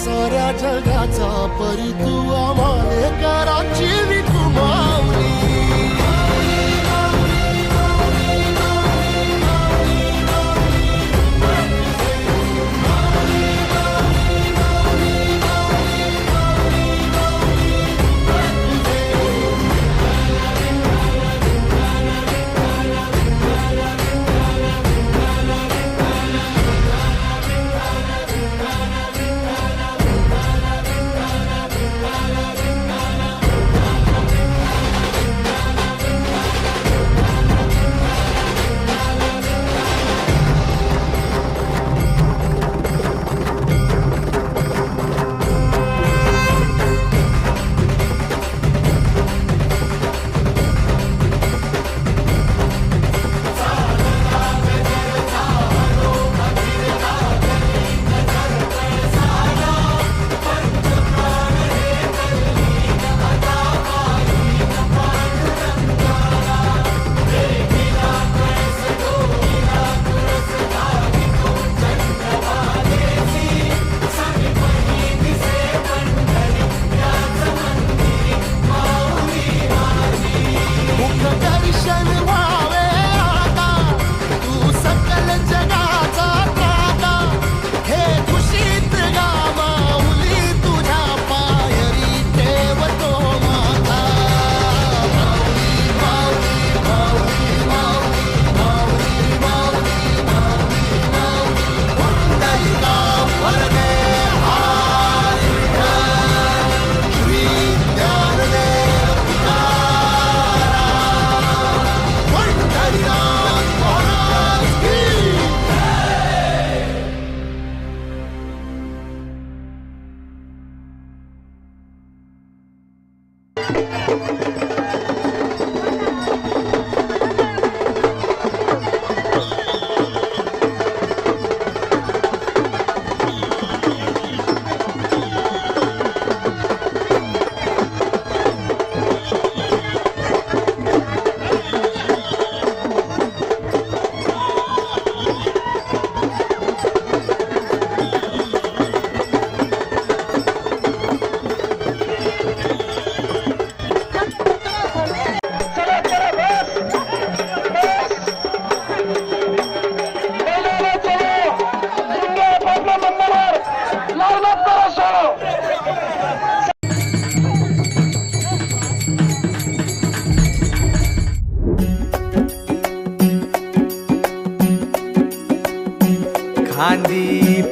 साऱ्या जगाचा परी तू आम्हाला कराची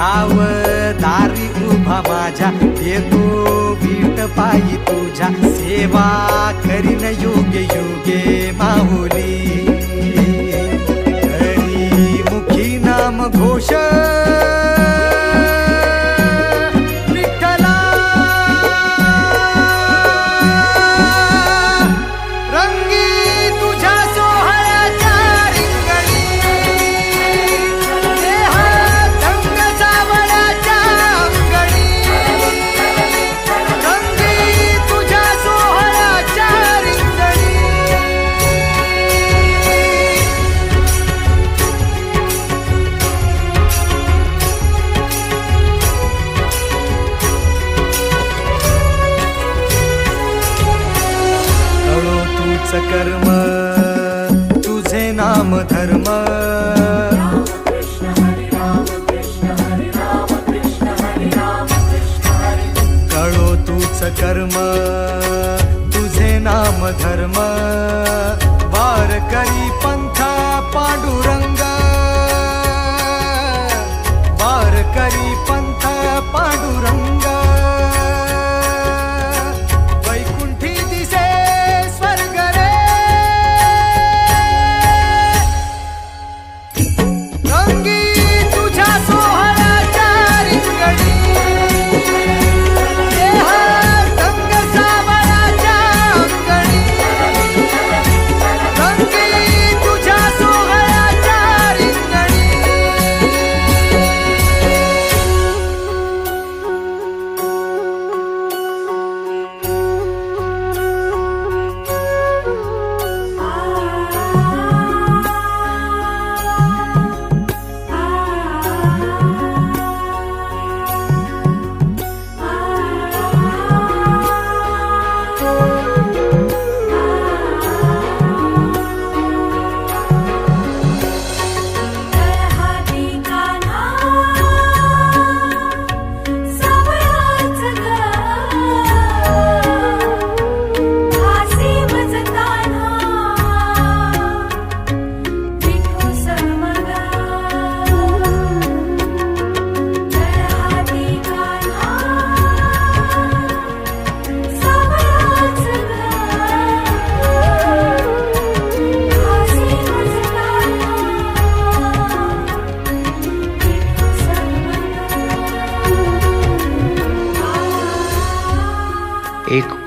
राव दारी उभा माझ्या. देतो बीट पायी तुझ्या. सेवा करीन योगे योगे माहुली सकर्म तुझे नाम धर्म वारकरी पंथ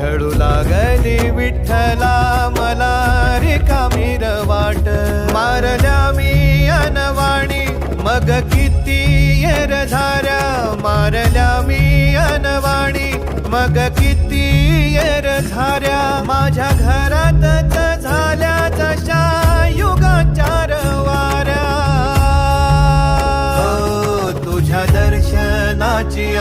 झडू लागली विठ्ठला मला रिकामीर वाट. मारल्या मी अनवाणी मग किती येर झाऱ्या. मारल्या मी अनवाणी मग किती येर झाऱ्या. माझ्या घरातच झाल्या तशा युगात